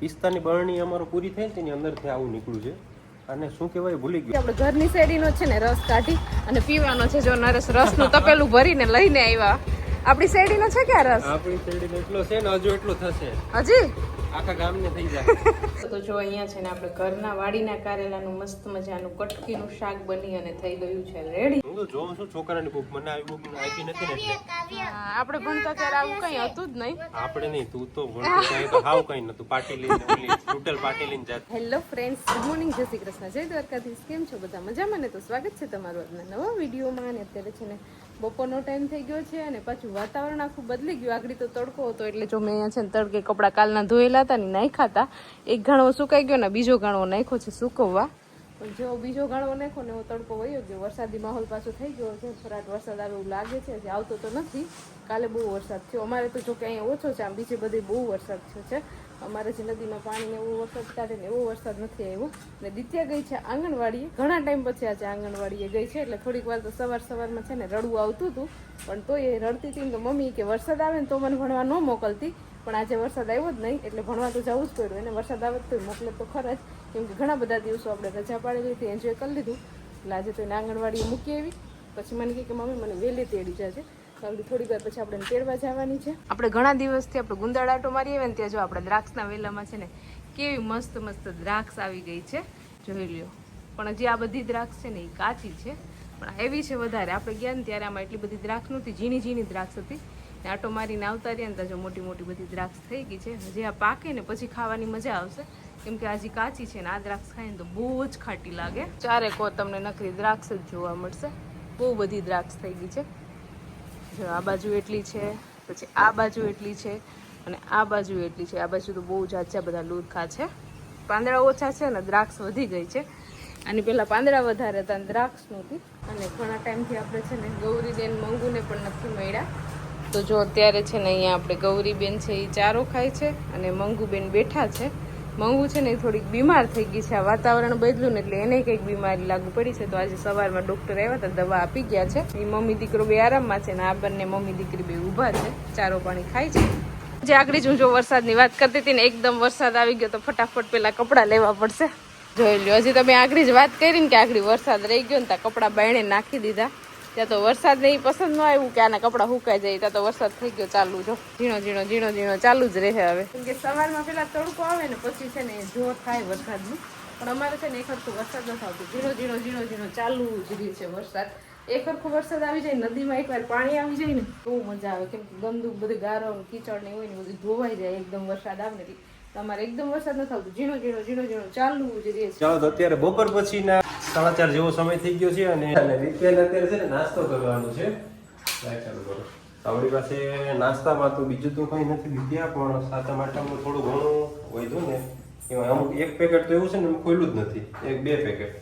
પિસ્તાની બરણી અમારો પૂરી થઈ તેની અંદરથી આવું નીકળ્યું છે. અને શું કહેવાય, ભૂલી ગયું. આપણે ઘરની શેરીનો છે ને રસ કાઢી અને પીવાનો છે જો નરેશ રસનું તપેલું ભરીને લઈને આવ્યા. આપણી શેરડીનો છે કે રસ? આપણી શેરડીનો એટલો છે ને હજુ એટલો થશે. હજી? આખા ગામને થઈ જાય. તો જો અહીંયા છે ને આપણે ઘરના વાડીના કારેલાનું મસ્ત મજાનું કટકીનું શાક બની અને થઈ ગયું છે રેડી હું તો જોઉં છું છોકરાની બુક મને આવી બુક આપી નથી ને એટલે. આપણે ભણતા ત્યારે આવું કઈ હતું જ નહીં. આપણે નહીં તું તો ભણતો તો હાવ કઈ નતું. પાટી લઈને ઓલી ટોટલ પાટી લઈને જાત. હેલો ફ્રેન્ડ્સ ગુડ મોર્નિંગ જય શ્રી કૃષ્ણ. જય દ્વારકાધીશ. કેમ છો બધા? મજામાં ને? તો સ્વાગત છે તમારું આજના નવા વિડીયોમાં. અને અત્યારે છે ને બપોરનો ટાઈમ થઈ ગયો છે અને પાછું વાતાવરણ આખું બદલી ગયું. આગળ તો તડકો હતો, એટલે જો મેં અહીંયા છે ને તડકે કપડાં કાલના ધોયેલા હતા ને નાખ્યા હતા એક ઘણો સુકાઈ ગયો ને બીજો ઘણો નાખ્યો છે સુકવવા. પણ જો બીજો ઘણો નાખ્યો ને એવો તડકો વયો ગયો. વરસાદી માહોલ પાછો થઈ ગયો છે. ફરાટ વરસાદ આવે એવું લાગે છે. હજી આવતો તો નથી. કાલે બહુ વરસાદ થયો. અમારે તો જો કે અહીંયા ઓછો છે. આમ બીજે બધે બહુ વરસાદ થયો છે. અમારે જે નદીમાં પાણીને એવો વરસાદ કાઢે ને એવો વરસાદ નથી આવ્યો. ને દિત્યા ગઈ છે આંગણવાડીએ. ઘણા ટાઈમ પછી આજે આંગણવાડીએ ગઈ છે, એટલે થોડીક વાર તો સવાર સવારમાં છે ને રડવું આવતું હતું. પણ તો એ રડતી હતી તો મમ્મી કે વરસાદ આવે ને તો મને ભણવા ન મોકલતી. પણ આજે વરસાદ આવ્યો જ નહીં, એટલે ભણવા તો જવું જ પડ્યું. એને વરસાદ આવે તો મોકલે તો ખરા જ. કેમ કે ઘણા બધા દિવસો આપણે રજા પાડી લીધી એન્જોય કરી લીધું. એટલે આજે તો એને આંગણવાડીએ મૂકી આવી. પછી મને કહે કે મમ્મી મને વહેલી તેડી જશે કારણ થોડી વાર પછી આપણે તેડવા જવાની છે. આપણે ઘણા દિવસથી આપણે ગુંદાળ આટો આવે ને ત્યાં જો આપણે દ્રાક્ષના વેલામાં છે ને કેવી મસ્ત મસ્ત દ્રાક્ષ આવી ગઈ છે. જોઈ લ્યો. પણ હજી આ બધી દ્રાક્ષ છે ને એ કાચી છે. પણ એવી છે વધારે. આપણે ગયા ને ત્યારે આમાં એટલી બધી દ્રાક્ષ નહોતી. ઝીણી ઝીણી દ્રાક્ષ હતી. ને આટો મારીને આવતા રહ્યા ને ત્યાં મોટી મોટી બધી દ્રાક્ષ થઈ ગઈ છે. હજી આ પાકે ને પછી ખાવાની મજા આવશે. કેમ કે હજી કાચી છે ને આ દ્રાક્ષ ખાય ને તો બહુ જ ખાટી લાગે. ચારે કો તમને નકરી દ્રાક્ષ જ જોવા મળશે. બહુ બધી દ્રાક્ષ થઈ ગઈ છે. જો આ બાજુ એટલી છે, પછી આ બાજુ એટલી છે અને આ બાજુ એટલી છે. આ બાજુ તો બહુ જાજા બધા લૂરખા છે. પાંદડા ઓછા છે ને દ્રાક્ષ વધી ગઈ છે. આની પહેલાં પાંદડા વધારે હતા અને દ્રાક્ષ નહોતી. અને ઘણા ટાઈમથી આપણે છે ને ગૌરીબેન મંગુને પણ નથી મળ્યા. તો જો અત્યારે છે ને અહીંયા આપણે ગૌરીબેન છે એ ચારો ખાય છે અને મંગુબેન બેઠા છે. મંગુ છે ને થોડીક બીમાર થઈ ગઈ છે. આ વાતાવરણ બદલ્યું ને એટલે એને કંઈક બીમારી લાગુ પડી છે. તો આજે સવારમાં ડૉક્ટર આવ્યા હતા, દવા આપી ગયા છે. એ મમ્મી દીકરો બે આરામમાં છે ને આ બંને મમ્મી દીકરી બે ઊભા છે. ચારો પાણી ખાય છે. જે આગળ જ હું જો વરસાદની વાત કરતી હતી ને એકદમ વરસાદ આવી ગયો તો ફટાફટ પેલા કપડાં લેવા પડશે. જોઈ લો હજી તમે આગળ જ વાત કરી ને કે આગળ વરસાદ રહી ગયો ને ત્યાં કપડાં બાયણે નાખી દીધા. ત્યાં તો વરસાદ નહીં પસંદ ન આવ્યું કે આના કપડાં સુકાઈ જાય ત્યાં તો વરસાદ થઈ ગયો ચાલુ જો. ઝીણો ઝીણો ઝીણો ઝીણો ચાલુ જ રહે હવે. કેમ કે સવારમાં પેલા તડકો આવે ને પછી છે ને જોર થાય વરસાદનું. પણ અમારે છે ને એક હરખું વરસાદ નથી આવતો ઝીણો ઝીણો ઝીણો ઝીણો ચાલુ જ રહે છે વરસાદ. એક હરખું વરસાદ આવી જાય નદીમાં એકવાર પાણી આવી જાય ને બહુ મજા આવે. કેમ કે ગંદુ બધું ગારો કીચડ ને હોય ને બધું ધોવાઈ જાય એકદમ વરસાદ આવે ને તમારે એકદમ વરસાદ નથી આવતો ઝીણો ઝીણો ઝીણો ઝીણો ચાલુ જ રહે છે. ચાલો અત્યારે બપોર પછીના સાડા ચાર જેવો સમય થઈ ગયો છે અને અને અત્યારે છે ને નાસ્તો કરવાનો છે. ચાલુ આપણી પાસે નાસ્તામાં તો બીજું તો કંઈ નથી વિદ્યા પણ સાતમ આઠમનું થોડું ઘણું વધ્યું ને, એમાં અમુક એક પેકેટ તો એવું છે ને, એમાં ખોલ્યું જ નથી. એક બે પેકેટ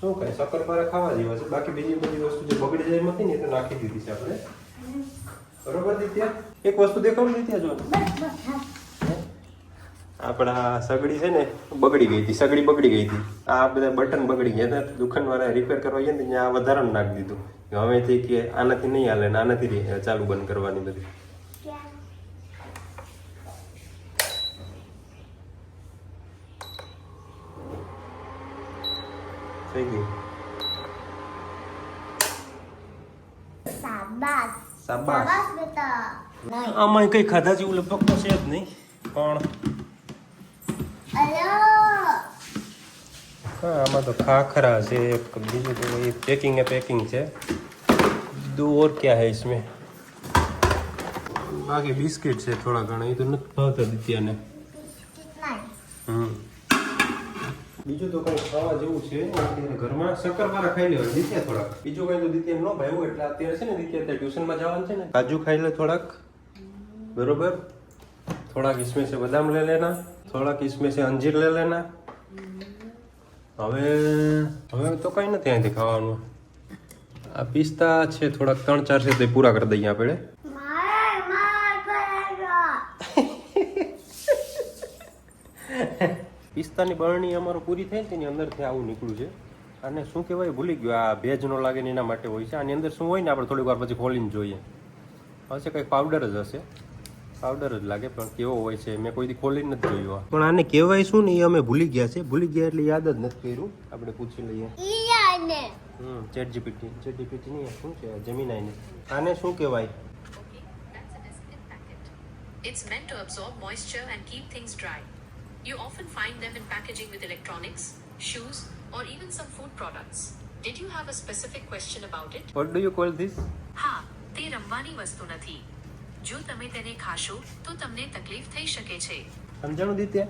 શું કાંઈ શક્કરપારા ખાવા જેવા છે. બાકી બીજી બધી વસ્તુ જે બગડી જાય નથી ને, એ તો નાખી દીધી છે આપણે. બરોબર, દિત્યા? એક વસ્તુ દેખાડું દિત્યા, જો. આપણા સગડી છે ને બગડી ગઈ હતી સગડી બગડી ગઈ હતી. આ બધા બટન બગડી ગયા હતા દુકાનવાળા રિપેર કરવા ગયા ને ત્યાં વધારાનું નાખી દીધું. હવેથી કે આનાથી નહીં હાલે ને આનાથી ચાલુ બંધ કરવાની બધી. થઈ Sabas. સાબાસ કઈ ખાધા જેવું લગભગ તો છે જ નહીં પણ. હા આમાં તો ખાખરા છે એક બીજું તો એ પેકિંગ એ પેકિંગ છે દો ઓર ક્યાં હે इसमें બાકી બિસ્કિટ છે થોડા ઘણા એ તો નથી ભાવતા દિત્યાને Nice. હમ બીજું તો કઈ ખાવા જેવું છે નહીં. અત્યારે ઘરમાં શક્કરપારા ખાઈ લેવા દિત્યા થોડાક બીજું કઈ તો દિત્યા ન ભાવ્યું એટલે અત્યારે છે ને દિત્યા અત્યારે ટ્યુશનમાં જવાનું છે ને કાજુ ખાઈ લે થોડાક બરોબર થોડાક इसमें से બદામ લે લેના થોડાક इसमें से અંજીર લે લેના હવે હવે તો કઈ નથી અહીંથી ખાવાનું આ પિસ્તા છે થોડાક ત્રણ ચાર છે તો એ પૂરા કરી દઈએ આપણે Mai, mai, Pedro. પિસ્તાની બરણી અમારો પૂરી થઈ ને તેની અંદરથી આવું નીકળ્યું છે અને શું કહેવાય ભૂલી ગયો આ ભેજ ન લાગે ને એના માટે હોય છે આની અંદર શું હોય ને આપણે થોડીક વાર પછી ખોલીને જોઈએ હશે કંઈક પાવડર જ હશે પાવડર જ લાગે પણ કેવો હોય છે મેં કોઈ ખોલી નથી જોયું પણ આને કહેવાય શું ને એ અમે ભૂલી ગયા છે ભૂલી ગયા એટલે યાદ જ નથી કર્યું આપણે પૂછી લઈએ હમ ચેટ જીપીટી ચેટ જીપીટી નહીં શું છે જમીનાઈને આને શું કહેવાય. It's meant to absorb moisture and keep things dry. You often find them in packaging with electronics, shoes, or even some food products. Did you have a specific question about it? What do you call this હા તે રમવાની વસ્તુ નથી જો તમે તેને ખાશો તો તમને તકલીફ થઈ શકે છે. સમજાણું દિત્યા?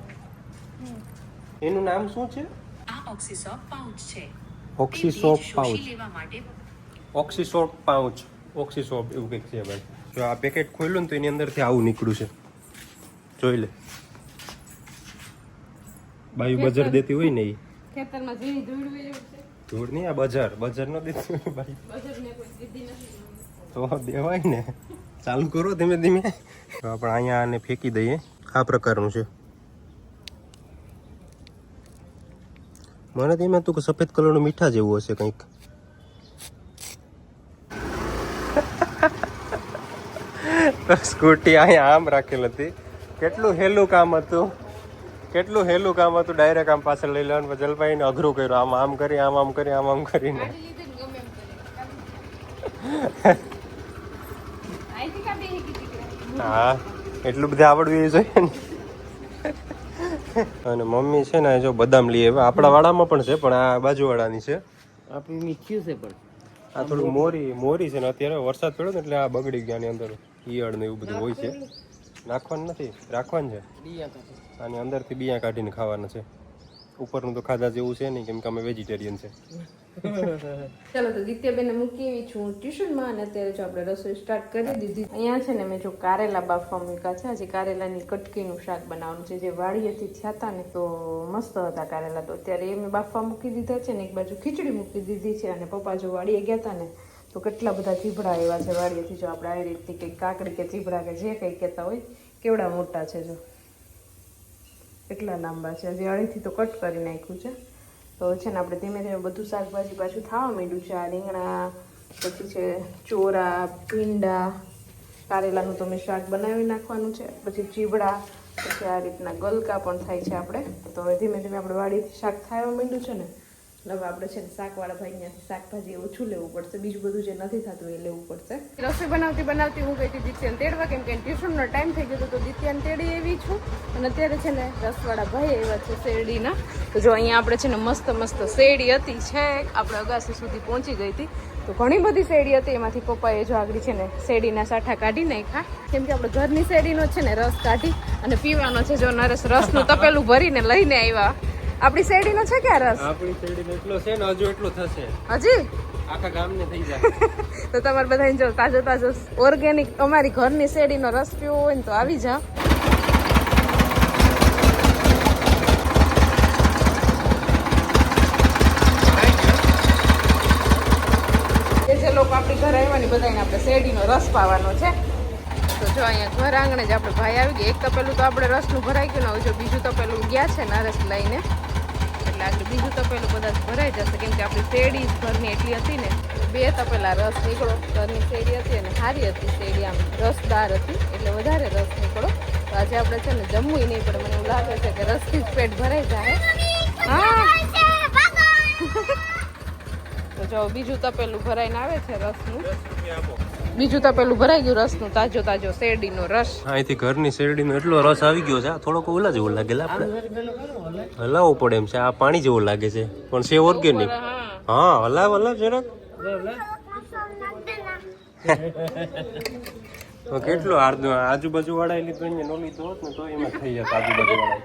એનું નામ શું છે? આ ઓક્સિસોપ પાઉચ છે. ઓક્સિસોપ પાઉચ. લેવા માટે ઓક્સિસોપ પાઉચ. ઓક્સિસોપ એવું કંઈક છે ભાઈ. જો આ પેકેટ ખોલ્યું ને તો એની અંદરથી આવું નીકળ્યું છે. જોઈ લે. બાયુ બજાર દેતી હોય ને એ. ખેતરમાં જેવી ધૂળ હોય છે. ધૂળ નહીં આ બજાર. બજાર નો દેતી હોય ભાઈ. બજારને કોઈ દીધી નથી. તો દેવાય ને. ચાલુ કરો ધીમે ધીમે. આપણે અહીંયા આને ફેંકી દઈએ. આ પ્રકારનું છે. મને તું કે સફેદ કલરનું મીઠા જેવું હશે કંઈક. સ્કૂટી અહીંયા આમ રાખેલ હતી. કેટલું હેલું કામ હતું. કેટલું હેલું કામ હતું. ડાયરેક્ટ આમ પાછળ લઈ લેવાનું. જલપાઈને અઘરું કર્યું. આમ આમ કરી, આમ આમ કરી, આમ આમ કરીને ગાડી લીધી ને ગમે એમ કરી અહીંથી કાપી શકી હતી હા એટલું બધું આવડવું એ જોઈએ ને. અને મમ્મી છે ને જો બદામ લઈએ આપણા વાળામાં પણ છે પણ આ બાજુવાળાની છે. આપણી મીઠ્યું છે પણ. આ થોડું મોરી મોરી છે ને અત્યારે વરસાદ પડ્યો ને એટલે આ બગડી ગયા ની અંદર. ઈયળ ને એવું બધું હોય છે. નાખવાનું નથી રાખવાનું છે. આની અંદરથી બિયા કાઢીને ખાવાના છે. ઉપરનું તો ખાધા જેવું છે નહીં કેમ કે અમે વેજીટેરિયન છે. ચાલો, તો દિત્યાબેનને મૂકી એવી છું ટ્યુશનમાં અને અત્યારે જો આપણે રસોઈ સ્ટાર્ટ કરી દીધી. અહીંયા છે ને મેં જો કારેલા બાફવા મૂક્યા છે. આજે કારેલાની કટકીનું શાક બનાવવાનું છે. જે વાડીએથી થયા હતા ને તો મસ્ત હતા કારેલા તો. અત્યારે એ મેં બાફવા મૂકી દીધા છે ને એક બાજુ ખીચડી મૂકી દીધી છે અને પપ્પા જો વાડીએ ગયા હતા ને તો કેટલા બધા ચીભડા એવા છે વાડીએથી જો આપણે આવી રીતથી કંઈક કાકડી કે ચીભડા કે જે કંઈ કહેતા હોય, કેવડા મોટા છે જો. કેટલા લાંબા છે. હજી અળીથી તો કટ કરી નાખ્યું છે. તો છે ને આપણે ધીમે ધીમે બધું શાકભાજી પાછું થવા માંડ્યું છે. આ રીંગણા, પછી છે ચોરા, ભીંડા, કારેલાનું તો મેં શાક બનાવી નાખવાનું છે. પછી ચીવડા, પછી આ રીતના ગલકા પણ થાય છે આપણે. તો હવે ધીમે ધીમે આપણે વાડીથી શાક થવા માંડ્યું છે ને. હવે આપણે છે ને શાકવાળા ભાઈ ત્યાંથી શાકભાજી ઓછું લેવું પડશે. બીજું બધું જે નથી થતું એ લેવું પડશે. રસોઈ બનાવતી બનાવતી હું ગઈ હતી દિત્યાને તેડવા, કેમ કે ટ્યુશનનો ટાઈમ થઈ ગયો તો દિત્યાને તેડી એવી છું. અને અત્યારે છે ને રસવાળા ભાઈ એવા છે શેરડીના. તો જો અહીંયા આપણે છે ને મસ્ત મસ્ત શેરડી હતી છે આપણે અગાસી સુધી પહોંચી ગઈ હતી. તો ઘણી બધી શેરડી હતી, એમાંથી પપ્પાએ જો આગળ છે ને શેરડીના સાઠા કાઢી નાખ્યા. કેમ કે આપણે ઘરની શેરડીનો છે ને રસ કાઢી અને પીવાનો છે જો નરેશ રસનું તપેલું ભરીને લઈને આવ્યા. આપણી શેરડીનો છે ક્યાં રસ? આપણી શેરડીનો એટલો છે ને હજુ એટલો થશે. હજી? આખા ગામને થઈ જાય. તો તમારે બધાને જો તાજો તાજો ઓર્ગેનિક અમારી ઘરની શેરડીનો રસ પીવો હોય ને તો આવી જાઓ લોકો આપણી ઘરે આવ્યા ને બધાને આપણે શેરડીનો રસ પાવાનો છે. તો જો અહીંયા ઘર આંગણે જ આપણે ભાઈ આવી ગયા. એક તપેલું તો આપણે રસનું ભરાઈ ગયું ને હવે જો બીજું તપેલું ગયા છે નરસ લઈને. આગળ બીજું તપેલું કદાચ ભરાઈ જશે. કેમ કે આપણી શેરડી ઘરની એટલી હતી ને, બે તપેલા રસ નીકળો, ઘરની શેરડી હતી અને સારી હતી શેરડી, આમ રસદાર હતી, એટલે વધારે રસ નીકળો. તો આજે આપણે છે ને જમવું નહીં પડે. મને એવું લાગે છે કે રસથી જ પેટ ભરાઈ જાય. હા. તો જો બીજું તપેલું ભરાઈને આવે છે રસનું. બીજું તપેલું ભરાઈ ગયું રસનું તાજો તાજો શેરડીનો રસ. અહીંથી ઘરની શેરડીનો એટલો રસ આવી ગયો છે. આ થોડોક ઓલા જેવો લાગે આપણે. હલાવવું પડે એમ છે. આ પાણી જેવો લાગે છે. પણ છે ઓર્ગેનિક હા. હલાવ હલાવ જરાક. તો કેટલો આજુબાજુ વાળા એની અહીંયા નો લીધો હોત ને તો એમાં થઈ જત આજુબાજુ વાળા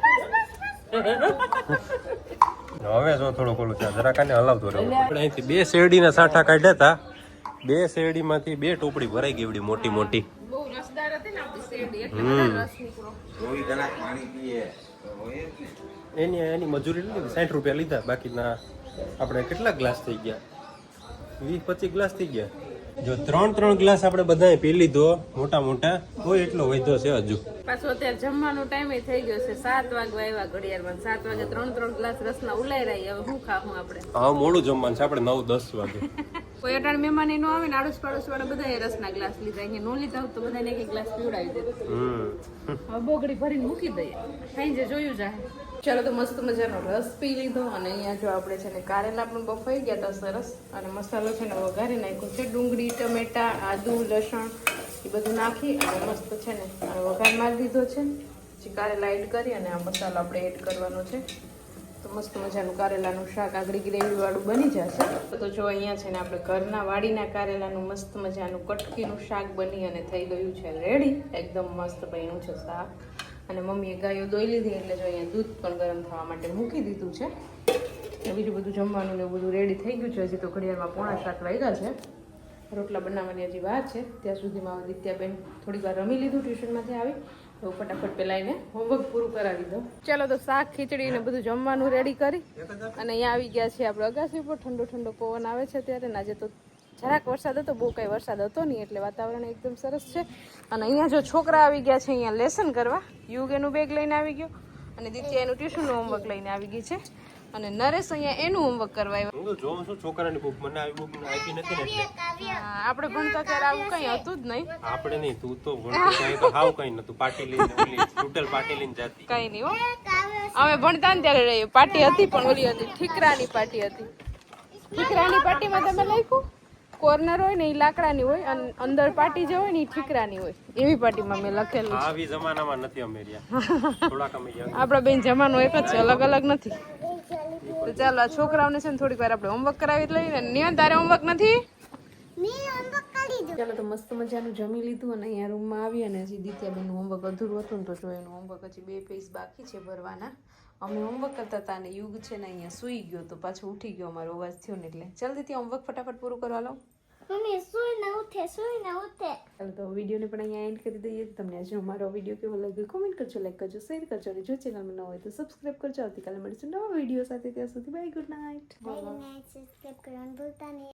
હવે જો થોડો ઓલું છે જરાક આને હલાવતો રહ્યો આપણે અહીંથી બે શેરડીના સાઠા કાઢ્યા હતા. બે શેરડીમાંથી બે ટોપડી ભરાઈ ગઈ એવડી મોટી મોટી. બહુ રસદાર હતી ને આપણી શેરડી એટલે વધારે રસ નીકળો એની એની મજૂરી લીધી સાઠ રૂપિયા લીધા બાકીના આપણે કેટલા ગ્લાસ થઈ ગયા? વીસ પચીસ ગ્લાસ થઈ ગયા. જો ત્રણ ત્રણ ગ્લાસ આપણે બધાએ પી લીધો મોટા મોટા કોઈ એટલો વધ્યો છે હજુ. પાછો અત્યારે જમવાનો ટાઈમ થઈ ગયો છે. સાત વાગે આવ્યા ઘડિયાળમાં સાત વાગે ત્રણ ત્રણ ગ્લાસ રસના ઉલાઈ રહ્યા હવે શું ખાવું આપણે? હા મોડું જમવાનું છે આપણે નવ દસ વાગે. કોઈ અટાણ મહેમાન એનો આવે ને આડોશ પાડોશ વાળા બધા રસના ગ્લાસ લીધા. અહીંયા નો લીધા તો બધાને એક એક ગ્લાસ પીવડાવી દે હવે બોગડી ભરીને મૂકી દઈએ. સાંજે જોયું જાય ચાલો તો મસ્ત મજાનો રસ પી લીધો અને અહીંયા જો આપણે છે ને કારેલા પણ બફાઈ ગયા હતા સરસ. અને મસાલો છે ને વઘારી નાખ્યો છે. ડુંગળી ટમેટા આદુ લસણ એ બધું નાખી અને મસ્ત છે ને વઘાર મારી દીધો છે. પછી કારેલા એડ કરી અને આ મસાલો આપણે એડ કરવાનો છે. મસ્ત મજાનું કારેલાનું શાક આગળ ગ્રેવી વાળું બની જશે. તો જો અહીંયા છે ને આપણે ઘરના વાડીના કારેલાનું મસ્ત મજાનું કટકીનું શાક બની અને થઈ ગયું છે રેડી એકદમ મસ્ત બન્યું છે શાક. અને મમ્મીએ ગાયો દોઈ લીધી એટલે જો અહીંયા દૂધ પણ ગરમ થવા માટે મૂકી દીધું છે. બીજું બધું જમવાનું ને બધું રેડી થઈ ગયું છે. હજી તો ઘડિયાળમાં પોણા સાત વાગ્યા છે. રોટલા બનાવવાની હજી વાર છે. ત્યાં સુધીમાં દિત્યાબેન થોડીક વાર રમી લીધું ટ્યુશનમાંથી આવી. તો ફટાફટ પેલા એને હોમવર્ક પૂરું કરાવી દઉં. ચાલો તો શાક, ખીચડી ને બધું જમવાનું રેડી કરી. અને અહીંયા આવી ગયા છે આપણે અગાસી ઉપર. ઠંડો ઠંડો પવન આવે છે ત્યારે આજે તો જરાક વરસાદ હતો, બહુ કાંઈ વરસાદ હતો નહીં, એટલે વાતાવરણ એકદમ સરસ છે. અને અહીંયા જો છોકરા આવી ગયા છે અહીંયા લેસન કરવા. યુગ એનું બેગ લઈને આવી ગયો. અને દિત્યા એનું ટ્યુશનનું હોમવર્ક લઈને આવી ગઈ છે. અને નરેશ અહીંયા એનું હોમવર્ક કરવા આવ્યો. હું જોઉં છું છોકરાની બુક મને આવી બુક આપી નથી ને એટલે. આપણે ભણતા ત્યારે આવું કંઈ હતું જ નહીં. આપણે નહીં તું તો ભણતી કંઈ તો હાવ કઈ નતું. પાટી લઈને ઓલી ટોટલ પાટી લઈને જાતી. કંઈ નહીં હો. અમે ભણતા ને ત્યારે પાર્ટી હતી પણ ઓલી હતી ઠીકરાની પાર્ટી હતી. ઠીકરાની પાટીમાં તમે લખ્યું? કોર્નર હોય ને એ લાકડાની હોય અને અંદર પાર્ટી જે હોય ને એ ઠીકરાની હોય. એવી પાર્ટીમાં મેં લખેલું આવી જમાનામાં નથી અમે થોડાક અમે આપણા બેન જમાનો એક જ છે અલગ અલગ નથી. તો ચાલો આ છોકરાઓને છે ને થોડીક વાર આપણે હોમવર્ક કરાવી લઈએ. ને નિયન તારે હોમવર્ક નથી? મેં હોમવર્ક ચાલો તો મસ્ત મજાનું જમી લીધું અને અહીંયા રૂમમાં આવી અને હજી દિત્યાબેનનું હોમવર્ક અધૂરું હતું ને તો જો એનું હોમવર્ક હજી બે પેજ બાકી છે ભરવાના. અમે હોમવર્ક કરતા હતા અને યુગ છે ને અહીંયા સૂઈ ગયો તો પાછો ઉઠી ગયો અમારો અવાજ થયો ને એટલે. જલ્દીથી દીત્યા હોમવર્ક ફટાફટ પૂરું કરવા લો મમ્મી સુઈ ને ઉઠે સુઈ ના ઉઠે. ચાલો તો વિડીયોને પણ અહીંયા એન્ડ કરી દઈએ. તમને આજે અમારો વીડિયો કેવો લાગ્યો કોમેન્ટ કરજો લાઈક કરજો શેર કરજો અને જો ચેનલમાં ન હોય તો સબસ્ક્રાઈબ કરજો. આવતીકાલે મળીશું નવા વીડિયો સાથે. ત્યાં સુધી બાય ગુડ નાઇટ સબસ્ક્રાઇબ કરવાનું ભૂલતા નહીં.